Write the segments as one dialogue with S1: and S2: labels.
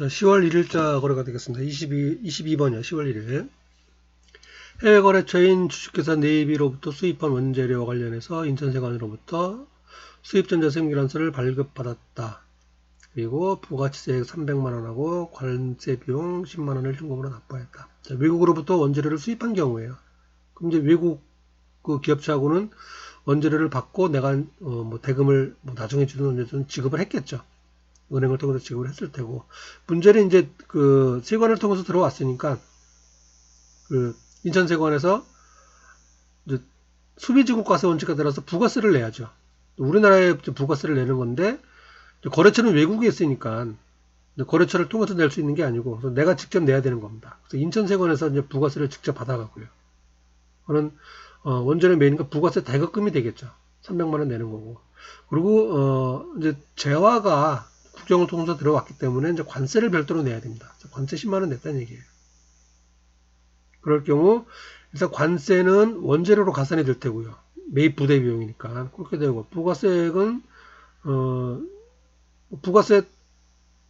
S1: 자, 10월 1일자 거래가 되겠습니다. 22, 22번이요. 10월 1일. 해외 거래처인 주식회사 네이비로부터 수입한 원재료와 관련해서 인천세관으로부터 수입전자세무기란서를 발급받았다. 그리고 부가치세액 300만원하고 관세 비용 10만원을 현금으로 납부했다. 자, 외국으로부터 원재료를 수입한 경우에요. 그럼 이제 외국 그 기업체하고는 원재료를 받고 내가 어, 뭐 대금을 뭐 나중에 언제 든 지급을 했겠죠. 은행을 통해서 지급을 했을 테고 문제는 이제 그 세관을 통해서 들어왔으니까 그 인천 세관에서 이제 수비지국과세 원칙에 따라서 부가세를 내야죠. 우리나라에 부가세를 내는 건데 거래처는 외국에 있으니까 거래처를 통해서 낼 수 있는 게 아니고 내가 직접 내야 되는 겁니다. 그래서 인천 세관에서 이제 부가세를 직접 받아가고요. 그는 어, 원전의 메인과 부가세 대급금이 되겠죠. 300만 원 내는 거고. 그리고 어, 이제 재화가 국정을 통해서 들어왔기 때문에 이제 관세를 별도로 내야 됩니다. 관세 10만 원 냈다는 얘기예요. 그럴 경우 일단 관세는 원재료로 가산이 될 테고요. 매입 부대 비용이니까 그렇게 되고 부가세액은 어, 부가세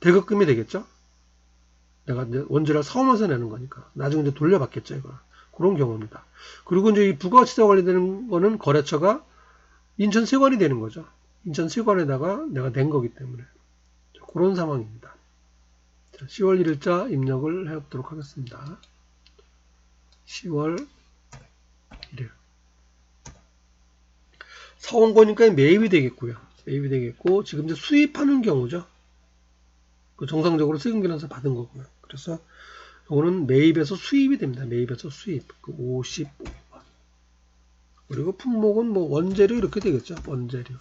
S1: 대급금이 되겠죠. 내가 이제 원재료를 사오면서 내는 거니까 나중에 이제 돌려받겠죠 이거 그런 경우입니다. 그리고 이제 이 부가치세와 관련되는 거는 거래처가 인천 세관이 되는 거죠. 인천 세관에다가 내가 낸 거기 때문에 그런 상황입니다. 자, 10월 1일자 입력을 해보도록 하겠습니다. 10월 1일. 사온 거니까 매입이 되겠고요. 매입이 되겠고, 지금 이제 수입하는 경우죠. 그 정상적으로 세금 계산서 받은 거고요. 그래서 이거는 매입에서 수입이 됩니다. 매입에서 수입. 그 55번. 그리고 품목은 뭐 원재료 이렇게 되겠죠. 원재료.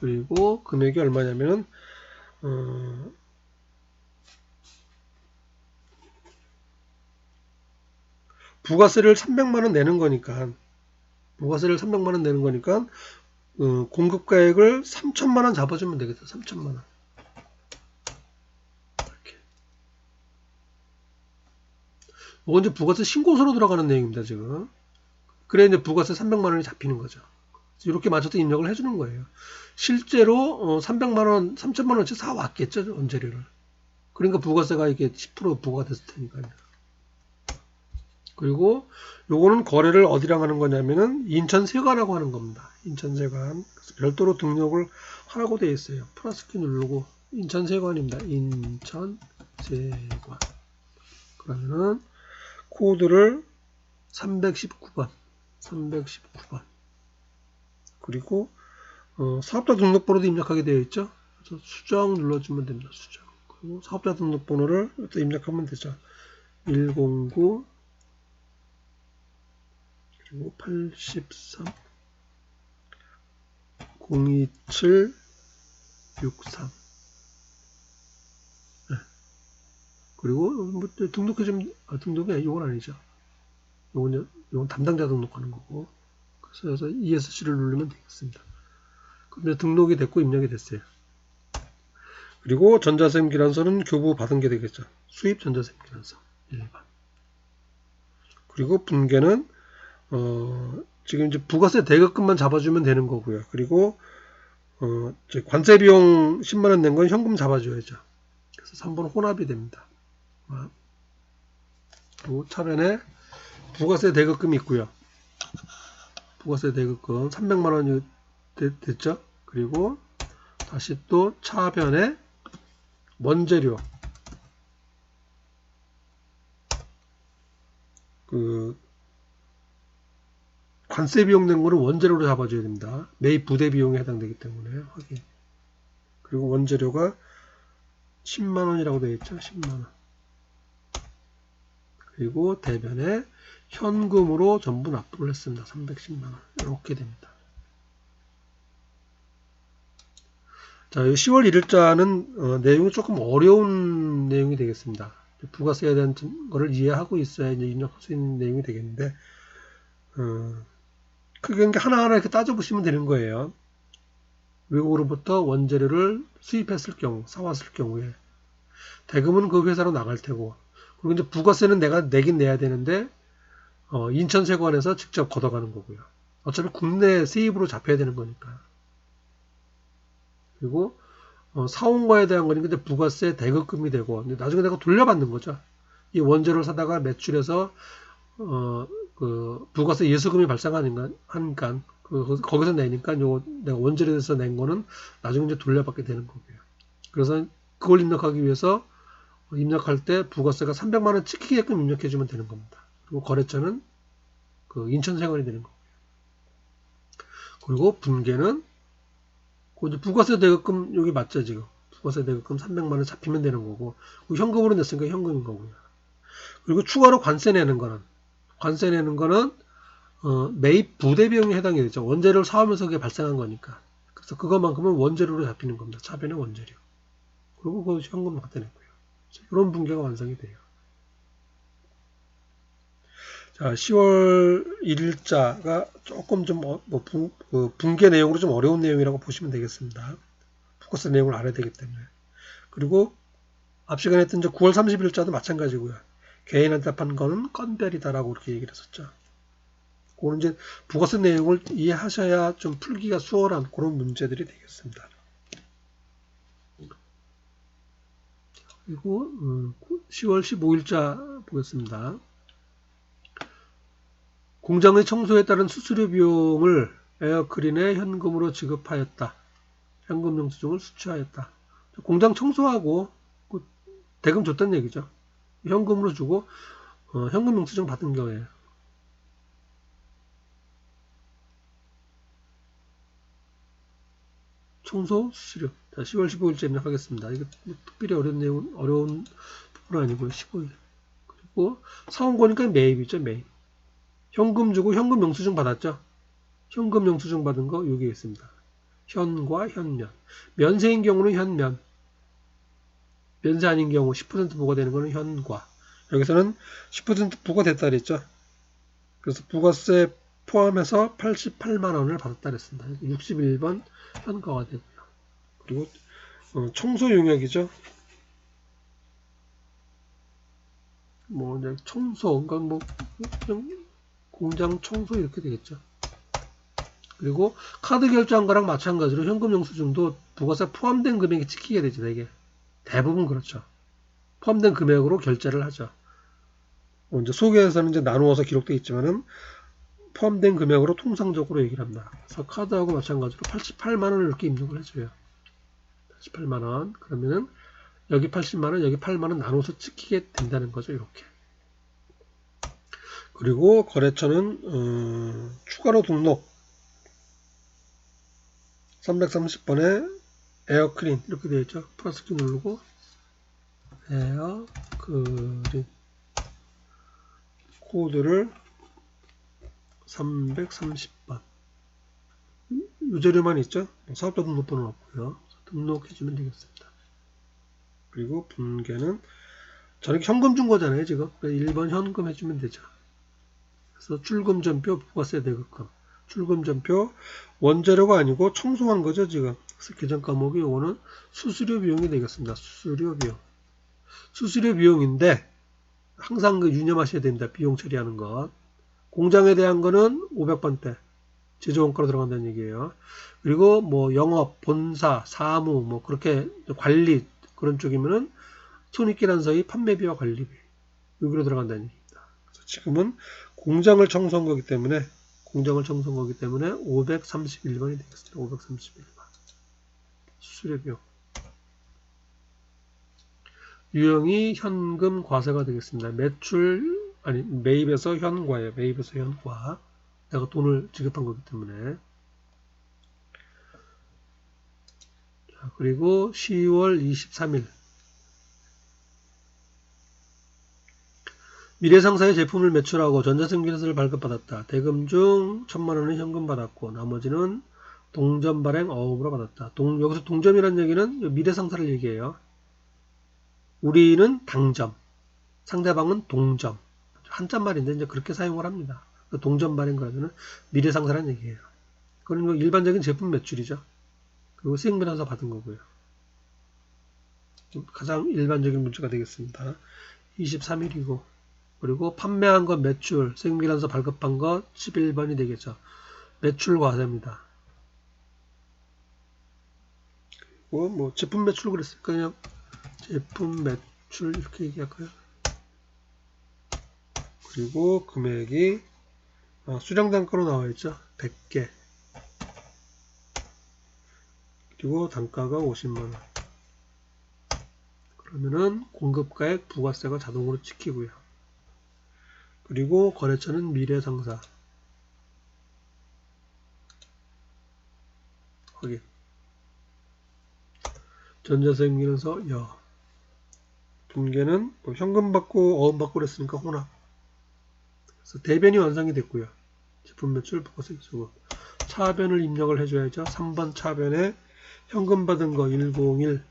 S1: 그리고 금액이 얼마냐면은 어, 부가세를 300만원 내는 거니까 부가세를 300만원 내는 거니까 어, 공급가액을 3천만원 잡아주면 되겠다 3천만원. 이렇게. 이건 이제 부가세 신고서로 들어가는 내용입니다 지금. 그래 이제 부가세 300만원이 잡히는 거죠 이렇게 맞춰서 입력을 해주는 거예요 실제로 300만원, 어, 3천만원치 사왔겠죠, 원재료를. 그러니까 부가세가 이게 10% 부과가 됐을 테니까요. 그리고 요거는 거래를 어디랑 하는 거냐면은 인천세관하고 하는 겁니다. 인천세관. 별도로 등록을 하라고 되어 있어요. 플러스 키 누르고 인천세관입니다. 인천세관. 그러면은 코드를 319번. 319번. 그리고 어, 사업자 등록번호도 입력하게 되어 있죠. 그래서 수정 눌러주면 됩니다. 수정. 그리고 사업자 등록번호를 또 입력하면 되죠. 109 그리고 83 027 63 네. 그리고 뭐 등록해 좀 아, 등록이 이건 아니죠. 이건 이건 담당자 등록하는 거고 그래서 ESC를 누르면 되겠습니다. 근데 등록이 됐고 입력이 됐어요. 그리고 전자세금 기란서는 교부 받은 게 되겠죠. 수입 전자세금 기란서 1번. 그리고 분계는 어, 지금 이제 부가세 대급금만 잡아주면 되는 거고요. 그리고 어, 관세 비용 10만 원 낸 건 현금 잡아줘야죠. 그래서 3번 혼합이 됩니다. 그리고 차변에 부가세 대급금이 있고요. 부가세 대급금 300만 원이 됐죠? 그리고 다시 또 차변에 원재료 그 관세 비용 낸 거는 원재료로 잡아줘야 됩니다. 매입 부대 비용에 해당되기 때문에 확인. 그리고 원재료가 10만 원이라고 되어 있죠. 10만 원. 그리고 대변에 현금으로 전부 납부를 했습니다. 310만원. 이렇게 됩니다. 자, 10월 1일자는 어, 내용이 조금 어려운 내용이 되겠습니다. 부가세에 대한 거를 이해하고 있어야 이제 입력할 수 있는 내용이 되겠는데, 어, 크게 하나하나 이렇게 따져보시면 되는 거예요. 외국으로부터 원재료를 수입했을 경우, 사왔을 경우에, 대금은 그 회사로 나갈 테고, 그리고 이제 부가세는 내가 내긴 내야 되는데, 어, 인천세관에서 직접 걷어가는 거고요. 어차피 국내 세입으로 잡혀야 되는 거니까. 그리고 어, 사온 거에 대한 거니 근데 부가세 대급금이 되고 나중에 내가 돌려받는 거죠. 이 원재료를 사다가 매출해서 어, 그 부가세 예수금이 발생하니까 하니까 그 거기서 내니까 요 내가 원재료에서 낸 거는 나중에 이제 돌려받게 되는 거고요. 그래서 그걸 입력하기 위해서 입력할 때 부가세가 300만 원 찍히게끔 입력해 주면 되는 겁니다. 그리고 거래처는 그 인천생활이 되는 거고요. 그리고 분계는 그 부가세 대급금 여기 맞죠 지금 부가세 대급금 300만 원 잡히면 되는 거고 현금으로 냈으니까 현금인 거고요. 그리고 추가로 관세 내는 거는 관세 내는 거는 어, 매입 부대 비용에 해당이 되죠. 원재료를 사오면서 그게 발생한 거니까. 그래서 그것만큼은 원재료로 잡히는 겁니다. 차변의 원재료. 그리고 그 현금을 갖다 냈고요. 이런 분계가 완성이 돼요. 자, 10월 1일자가 조금 좀, 어, 뭐, 분, 그 분계 내용으로 좀 어려운 내용이라고 보시면 되겠습니다. 포커스 내용을 알아야 되기 때문에. 그리고 앞 시간에 했던 9월 30일자도 마찬가지고요. 개인한테 판 거는 건별이다라고 이렇게 얘기를 했었죠. 그런 이제 부가세 내용을 이해하셔야 좀 풀기가 수월한 그런 문제들이 되겠습니다. 그리고 10월 음, 15일자 보겠습니다. 공장의 청소에 따른 수수료 비용을 에어크린에 현금으로 지급하였다. 현금 영수증을 수취하였다. 공장 청소하고 그 대금 줬다는 얘기죠. 현금으로 주고 어, 현금 영수증 받은 경우에 청소 수수료. 자, 10월 15일째 입력하겠습니다. 이거 뭐 특별히 어려운 내용, 어려운 부분 아니고요. 15일. 그리고 사온 거니까 매입이죠, 매입. 현금 주고 현금 영수증 받았죠? 현금 영수증 받은 거 여기 있습니다. 현과 현면. 면세인 경우는 현면. 면세 아닌 경우 10% 부과되는 거는 현과. 여기서는 10% 부과됐다 그랬죠? 그래서 부가세 포함해서 88만 원을 받았다 그랬습니다. 61번 현과가 되고요. 그리고 어, 청소 용역이죠. 뭐 이제 청소, 그러니까 뭐 공장 청소 이렇게 되겠죠. 그리고 카드 결제한 거랑 마찬가지로 현금 영수증도 부가세 포함된 금액이 찍히게 되죠. 되게 대부분 그렇죠. 포함된 금액으로 결제를 하죠. 뭐 이제 소개에서는 이제 나누어서 기록되어 있지만은 포함된 금액으로 통상적으로 얘기를 합니다. 그래서 카드하고 마찬가지로 88만 원을 이렇게 입력을 해줘요. 88만 원. 그러면은 여기 80만 원, 여기 8만 원 나눠서 찍히게 된다는 거죠. 이렇게. 그리고 거래처는 어, 추가로 등록 330번에 에어크린 이렇게 되어 있죠. 플러스 키 누르고 에어크린 코드를 330번 유재료만 있죠. 사업자 등록번호는 없고요. 등록해주면 되겠습니다. 그리고 분계는 저렇게 현금 준 거잖아요. 지금 1번 현금 해주면 되죠. 그래서 출금전표 부가세 대급금 출금전표 원재료가 아니고 청소한 거죠 지금. 그래서 계정 과목이 요거는 수수료 비용이 되겠습니다. 수수료 비용. 수수료 비용인데 항상 그 유념하셔야 됩니다. 비용 처리하는 것. 공장에 대한 거는 500번대 제조원가로 들어간다는 얘기예요. 그리고 뭐 영업 본사 사무 뭐 그렇게 관리 그런 쪽이면은 손익계산서의 판매비와 관리비. 여기로 들어간다는 얘기입니다. 그래서 지금은 공장을 청소한 거기 때문에 공장을 청소한 거기 때문에 531번이 되겠습니다. 531번 수수료 비용 유형이 현금 과세가 되겠습니다. 매출 아니 매입에서 현과예요. 매입에서 현과 내가 돈을 지급한 거기 때문에 자, 그리고 10월 23일 미래상사의 제품을 매출하고 전자생기서를 발급받았다. 대금 중 천만 원은 현금 받았고 나머지는 동점 발행 어업으로 받았다. 동, 여기서 동점이라는 얘기는 미래상사를 얘기해요. 우리는 당점, 상대방은 동점. 한자 말인데 이제 그렇게 사용을 합니다. 그 동점 발행 그러면은 미래상사라는 얘기예요. 그건 뭐 일반적인 제품 매출이죠. 그리고 수익면에서 받은 거고요. 가장 일반적인 문제가 되겠습니다. 23일이고 그리고 판매한 것 매출, 생비란서 발급한 것 11번이 되겠죠. 매출 과세입니다. 그리고 뭐 제품 매출 그랬으니까 그냥 제품 매출 이렇게 얘기할까요? 그리고 금액이 아, 수량 단가로 나와 있죠. 100개. 그리고 단가가 50만원. 그러면은 공급가액 부가세가 자동으로 찍히고요. 그리고 거래처는 미래상사. 확인. 전자생기는서 여. 분계는 뭐 현금 받고 어음 받고 그랬으니까 혼합. 그래서 대변이 완성이 됐고요. 제품 매출 부가세 기수금. 차변을 입력을 해줘야죠. 3번 차변에 현금 받은 거 101.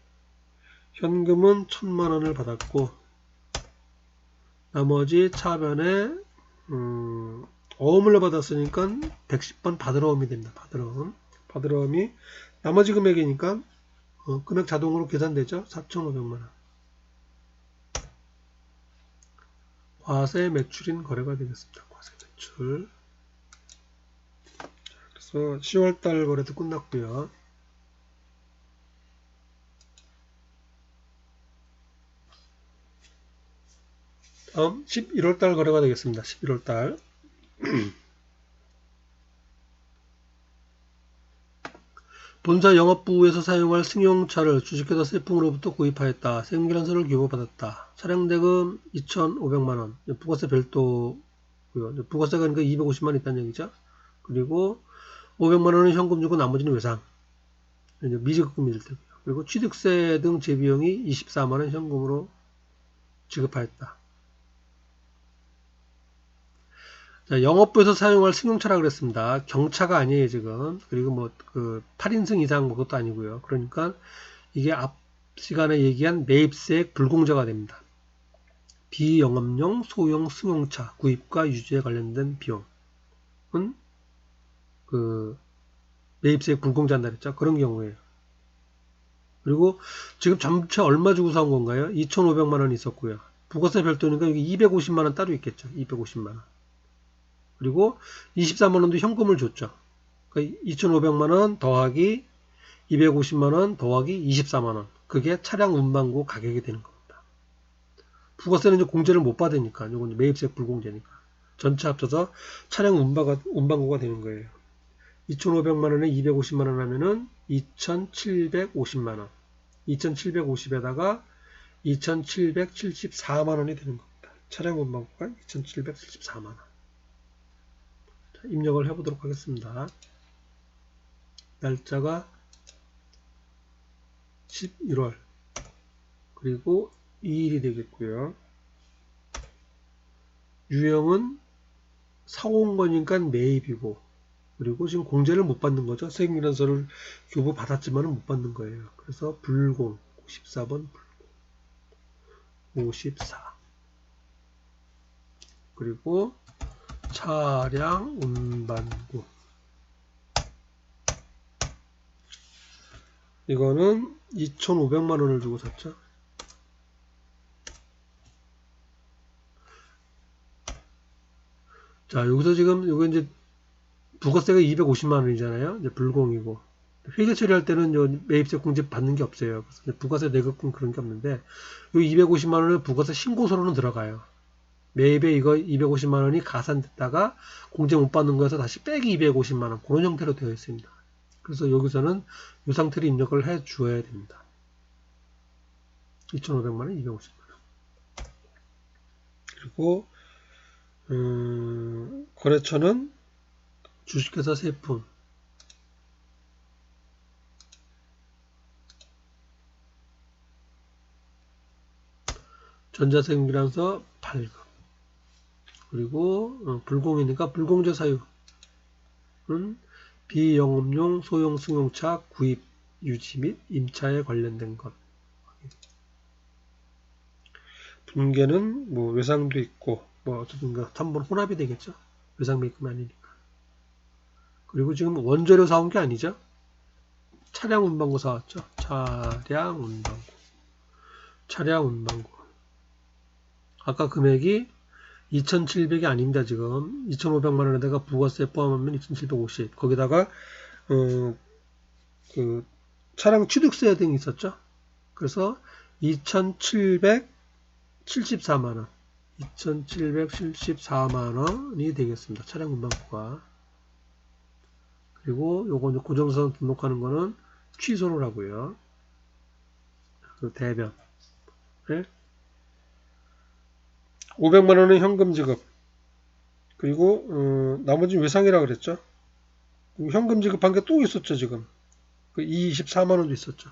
S1: 현금은 1000만원을 받았고 나머지 차변에 음, 어음을 받았으니까 110번 받으러옴이 됩니다. 받으러옴. 받으러옴이 나머지 금액이니까 어, 금액 자동으로 계산되죠. 4,500만원. 과세 매출인 거래가 되겠습니다. 과세 매출. 그래서 10월달 거래도 끝났고요. 다음 11월달 거래가 되겠습니다. 11월달. 본사 영업부에서 사용할 승용차를 주식회사 세풍으로부터 구입하였다. 생기란서를 교부받았다. 차량 대금 2,500만원. 부가세 별도고요. 부가세가 그러니까 250만원 있다는 얘기죠. 그리고 500만원은 현금 주고 나머지는 외상. 될 테고요. 그리고 취득세 등 재비용이 24만원 현금으로 지급하였다. 자, 영업부에서 사용할 승용차라 그랬습니다. 경차가 아니에요, 지금. 그리고 뭐, 그, 8인승 이상 뭐 그것도 아니고요. 그러니까 이게 앞 시간에 얘기한 매입세액 불공제가 됩니다. 비영업용 소형 승용차 구입과 유지에 관련된 비용은 그 매입세액 불공제한다 그랬죠. 그런 경우에요. 그리고 지금 전체 얼마 주고 사온 건가요? 2,500만 원 있었고요. 부가세 별도니까 여기 250만 원 따로 있겠죠. 250만 원. 그리고 24만원도 현금을 줬죠. 그러니까 2,500만원 더하기 250만원 더하기 24만원. 그게 차량 운반고 가격이 되는 겁니다. 부가세는 이제 공제를 못 받으니까, 이건 매입세 불공제니까. 전체 합쳐서 차량 운반가, 운반고가 되는 거예요. 2,500만원에 250만원 하면은 2,750만원. 2,750에다가 2,774만원이 되는 겁니다. 차량 운반고가 2,774만원. 입력을 해보도록 하겠습니다. 날짜가 11월 그리고 2일이 되겠고요. 유형은 사온 거니까 매입이고 그리고 지금 공제를 못 받는 거죠. 세액밀란서를 교부 받았지만 못 받는 거예요. 그래서 불공 54번 불공 54 그리고 차량 운반구 이거는 2,500만 원을 주고 샀죠. 자, 여기서 지금 이거 이제 부가세가 250만 원이잖아요. 이제 불공이고 회계 처리할 때는 매입세 공제 받는 게 없어요. 부가세 내급금 그런 게 없는데 이 250만 원은 부가세 신고서로는 들어가요. 매입에 이거 250만 원이 가산됐다가 공제 못 받는 거에서 다시 빼기 250만 원 그런 형태로 되어 있습니다. 그래서 여기서는 이 상태를 입력을 해 주어야 됩니다. 2,500만 원, 250만 원. 그리고 음, 거래처는 주식회사 세품 전자생기란서 발급 그리고 어, 불공이니까 불공제 사유는 비영업용 소형 승용차 구입 유지 및 임차에 관련된 것. 분계는 뭐 외상도 있고 뭐 어쨌든 그 한번 혼합이 되겠죠. 외상 매입금 아니니까. 그리고 지금 원재료 사온 게 아니죠. 차량 운반고 사왔죠. 차량 운반고. 차량 운반고. 아까 금액이 2,700이 아닙니다. 지금 2,500만 원에다가 부가세 포함하면 2,750. 거기다가 어, 그 차량 취득세 등이 있었죠. 그래서 2,774만 원. 2,774만 원이 되겠습니다. 차량 운반부가. 그리고 요거 이제 고정선 등록하는 거는 취소를 하고요. 그 대변. 네? 500만 원은 현금 지급. 그리고 어, 나머지 외상이라 그랬죠. 현금 지급한 게 또 있었죠 지금. 그 24만 원도 있었죠.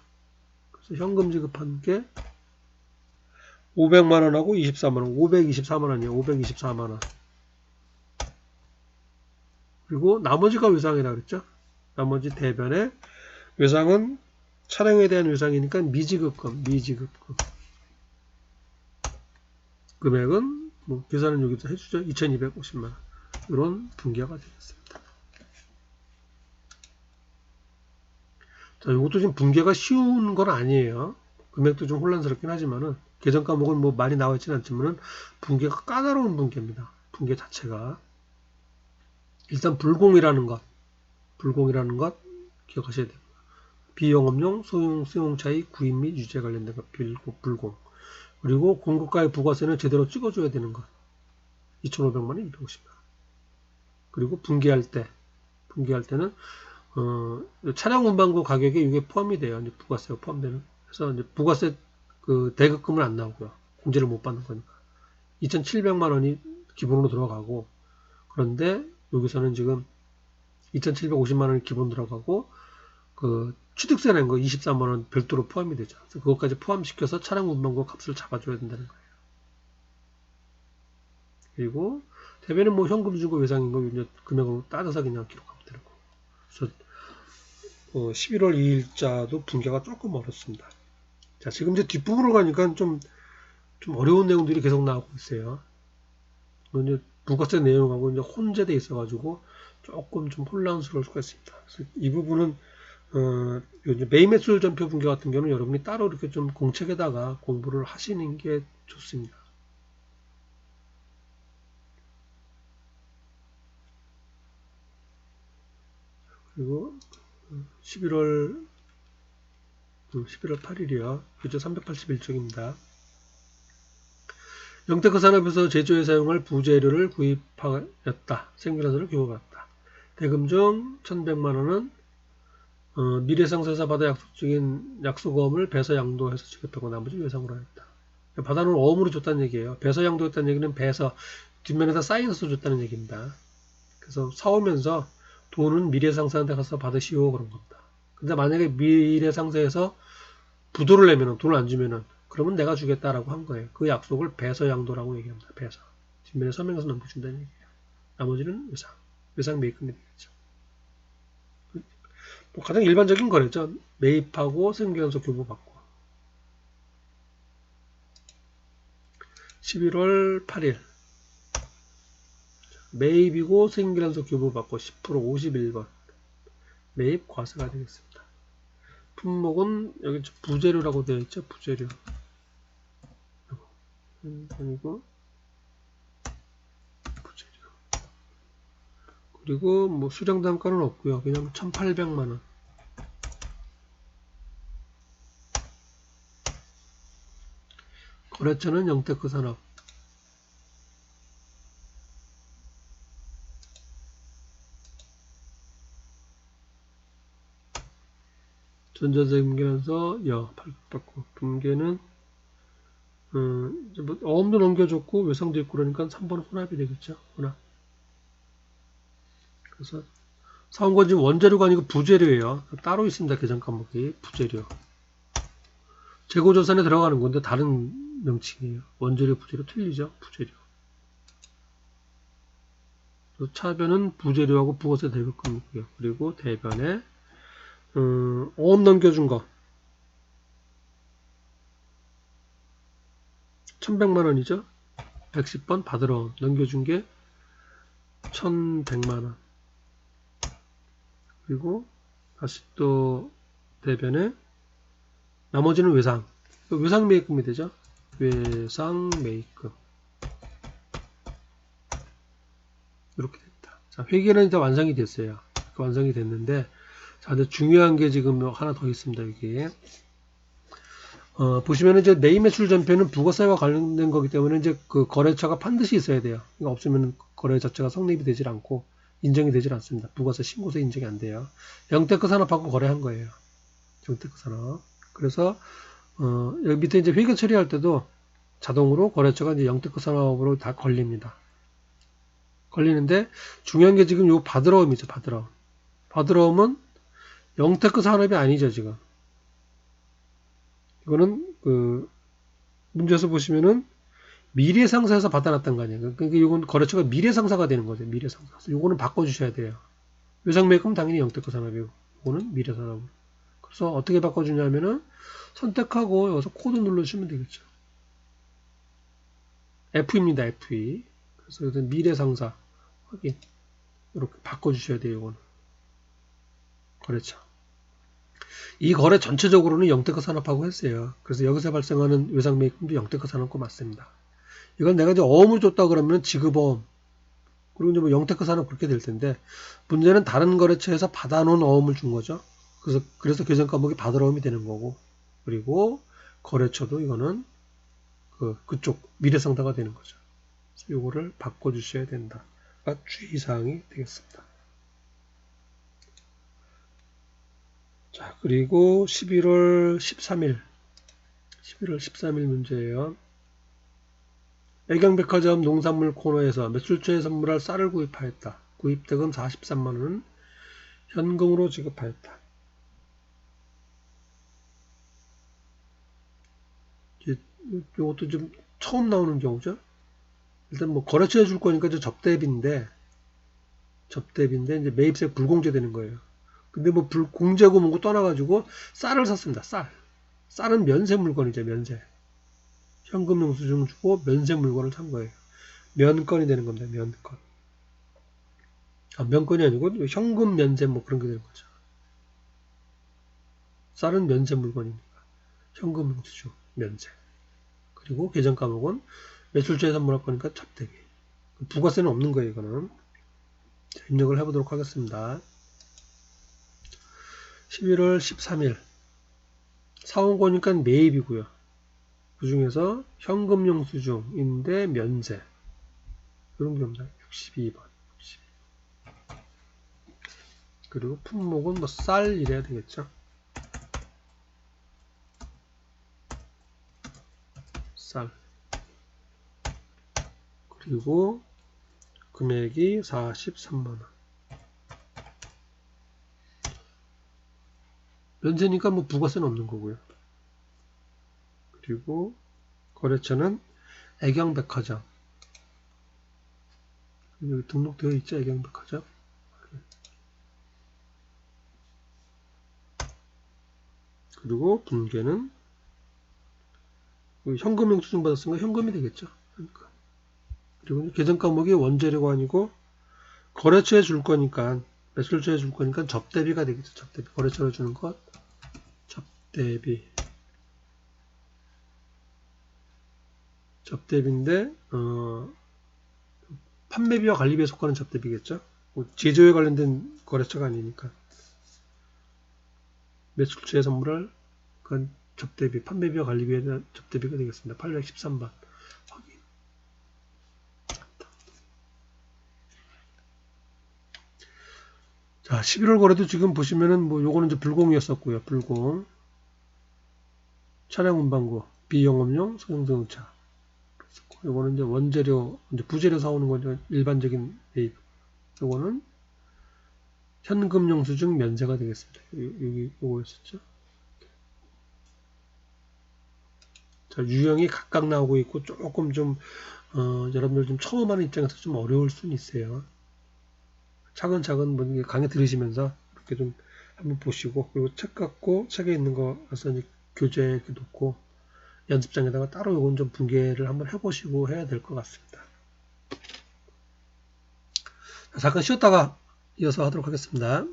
S1: 그래서 현금 지급한 게 500만 원하고 24만 원, 524만 원이에요. 524만 원. 그리고 나머지가 외상이라 그랬죠. 나머지 대변에 외상은 차량에 대한 외상이니까 미지급금, 미지급금. 금액은 뭐 계산은 여기서 해주죠. 2,250만 원. 이런 분기가 되겠습니다. 자, 이것도 지금 분계가 쉬운 건 아니에요. 금액도 좀 혼란스럽긴 하지만은 계정 과목은 뭐 많이 나와 있지는 않지만은 분계가 까다로운 분계입니다. 분계 자체가 일단 불공이라는 것, 불공이라는 것 기억하셔야 됩니다. 비영업용 소형 수용차의 구입 및 유지에 관련된 것 불공 그리고 공급가의 부가세는 제대로 찍어줘야 되는 것 2,500만 원, 250만 원 그리고 분기할 때 분기할 때는 어, 차량 운반구 가격에 이게 포함이 돼요. 이제 부가세가 포함되는. 그래서 이제 부가세 그 대급금은 안 나오고요. 공제를 못 받는 거니까. 2,700만 원이 기본으로 들어가고 그런데 여기서는 지금 2,750만 원이 기본 들어가고 그 취득세 낸거 23만 원 별도로 포함이 되죠. 그래서 그것까지 포함시켜서 차량 운반구 값을 잡아줘야 된다는 거예요. 그리고 대변은 뭐 현금 주고 외상인 거 이제 금액으로 따져서 그냥 기록하면 되는 거고. 그래서 어, 11월 2일자도 분계가 조금 어렵습니다. 자, 지금 이제 뒷부분으로 가니까 좀, 좀 어려운 내용들이 계속 나오고 있어요. 이제 부가세 내용하고 이제 혼재돼 있어가지고 조금 좀 혼란스러울 수가 있습니다. 그래서 이 부분은 어, 이제 매매술 전표 분계 같은 경우는 여러분이 따로 이렇게 좀 공책에다가 공부를 하시는 게 좋습니다. 그리고 11월 11월 8일이요. 교재 381쪽입니다. 영테크 산업에서 제조에 사용할 부재료를 구입하였다. 생기라서를 교부받았다. 대금 중 1100만 원은 어, 미래상사에서 받아 약속적인 약속어음을 배서 양도해서 지급하고 나머지 외상으로 했다. 받아놓은 어음으로 줬다는 얘기예요. 배서 양도했다는 얘기는 배서 뒷면에다 사인해서 줬다는 얘기입니다. 그래서 사오면서 돈은 미래상사한테 가서 받으시오 그런 겁니다. 근데 만약에 미래상사에서 부도를 내면은 돈을 안 주면은 그러면 내가 주겠다라고 한 거예요. 그 약속을 배서 양도라고 얘기합니다. 배서. 뒷면에 서명해서 넘겨준다는 얘기예요. 나머지는 외상. 외상 매입금이 되겠죠. 뭐 가장 일반적인 거래죠. 매입하고 승계연서 교부받고. 11월 8일 매입이고 생기란서 교부받고 10% 51번 매입 과세가 되겠습니다. 품목은 여기 부재료라고 되어 있죠. 부재료. 아니고 부재료. 그리고 뭐 수령 단가는 없고요. 그냥 1,800만 원. 거래처는 영테크 산업. 전자세 분계면서 여 발급받고 분계는 음, 뭐 어음도 넘겨줬고 외상도 있고 그러니까 3번 혼합이 되겠죠. 혼합. 그래서 사온 건 지금 원재료가 아니고 부재료예요. 따로 있습니다. 계정 과목이 부재료. 재고조산에 들어가는 건데 다른 명칭이에요. 원재료, 부재료 틀리죠. 부재료. 차변은 부재료하고 부가세 대급금이고요. 그리고 대변에 음, 5음 넘겨준 거 1100만 원이죠 110번 받으러 넘겨준 게 1100만 원 그리고 다시 또 대변에 나머지는 외상. 외상 매입금이 되죠? 외상 매입금 이렇게 됩니다. 자 회계는 이제 완성이 됐어요. 완성이 됐는데 자, 근데 중요한 게 지금 하나 더 있습니다, 여기. 어, 보시면은 이제 매입 매출 전표는 부가세와 관련된 거기 때문에 이제 그 거래처가 반드시 있어야 돼요. 없으면 거래 자체가 성립이 되질 않고 인정이 되질 않습니다. 부가세 신고세 인정이 안 돼요. 영태크 산업하고 거래한 거예요. 영태크 산업. 그래서 어, 여기 밑에 이제 회계 처리할 때도 자동으로 거래처가 이제 영태크 산업으로 다 걸립니다. 걸리는데 중요한 게 지금 요 바드러움이죠. 바드러움. 바드러움은 영테크 산업이 아니죠, 지금. 이거는 그 문제에서 보시면은 미래상사에서 받아놨던 거 아니에요. 그러니까 이건 거래처가 미래상사가 되는 거죠. 미래상사. 이거는 바꿔주셔야 돼요. 외상매입은 당연히 영테크 산업이고, 이거는 미래산업. 그래서 어떻게 바꿔주냐면은 선택하고 여기서 코드 눌러주시면 되겠죠. F입니다. FE. 그래서 여기서 미래상사 확인. 이렇게 바꿔주셔야 돼요. 이거는. 거래처. 이 거래 전체적으로는 영태크 산업하고 했어요. 그래서 여기서 발생하는 외상매입금도 영태크 산업과 맞습니다. 이건 내가 이제 어음을 줬다 그러면 지급어음 그리고 이제 뭐 영태크 산업 그렇게 될 텐데 문제는 다른 거래처에서 받아놓은 어음을 준 거죠. 그래서 그래서 계정 과목이 받아어음이 되는 거고 그리고 거래처도 이거는 그 그쪽 미래상다가 되는 거죠. 그래서 이거를 바꿔주셔야 된다 가 주의사항이 되겠습니다. 자, 그리고 11월 13일. 11월 13일 문제예요. 애경백화점 농산물 코너에서 매출초에 선물할 쌀을 구입하였다. 구입대금 43만원은 현금으로 지급하였다. 이것도 좀 처음 나오는 경우죠. 일단 뭐 거래처에 줄 거니까 저 접대비인데 접대비인데 이제 매입세 불공제 되는 거예요. 근데 뭐 불, 공제고 뭐고 떠나가지고 쌀을 샀습니다. 쌀. 쌀은 면세 물건이죠. 면세. 현금 영수증 주고 면세 물건을 산 거예요. 면건이 되는 겁니다. 면건. 아, 면건이 아니고 현금 면세 뭐 그런 게 되는 거죠. 쌀은 면세 물건이니까. 현금 영수증 면세. 그리고 계정 과목은 매출처에 선물할 거니까 잡대기. 부가세는 없는 거예요. 이거는. 자, 입력을 해보도록 하겠습니다. 11월 13일 사온 거니까 매입이고요. 그 중에서 현금 영수증인데 면세 이런 게 없나요? 62번 62. 그리고 품목은 뭐 쌀 이래야 되겠죠. 쌀 그리고 금액이 43만원 면세니까 뭐 부가세는 없는 거고요. 그리고 거래처는 애경백화점. 여기 등록되어 있죠, 애경백화점. 그리고 분계는 현금 영수증 받았으니까 현금이 되겠죠. 그러니까. 그리고 계정 과목이 원재료가 아니고 거래처에 줄 거니까 매출처에 줄 거니까 접대비가 되겠죠. 접대비 거래처로 주는 것 접대비 접대비인데 어, 판매비와 관리비에 속하는 접대비겠죠. 뭐 제조에 관련된 거래처가 아니니까 매출처에 선물할 그 접대비, 판매비와 관리비에 대한 접대비가 되겠습니다. 813번 확인. 자, 11월 거래도 지금 보시면은 뭐 요거는 이제 불공이었었고요. 불공. 차량 운반구, 비영업용 소형 자동차. 요거는 이제 원재료, 이제 부재료 사오는 거죠. 일반적인 매입. 요거는 현금 영수증 면세가 되겠습니다. 여기 요거였었죠. 자, 유형이 각각 나오고 있고 조금 좀 어, 여러분들 좀 처음 하는 입장에서 좀 어려울 수는 있어요. 차근차근 뭐 강의 들으시면서 이렇게 좀 한번 보시고 그리고 책 갖고 책에 있는 거 가서 이제 교재에 놓고 연습장에다가 따로 이건 좀 분개를 한번 해보시고 해야 될 것 같습니다. 잠깐 쉬었다가 이어서 하도록 하겠습니다.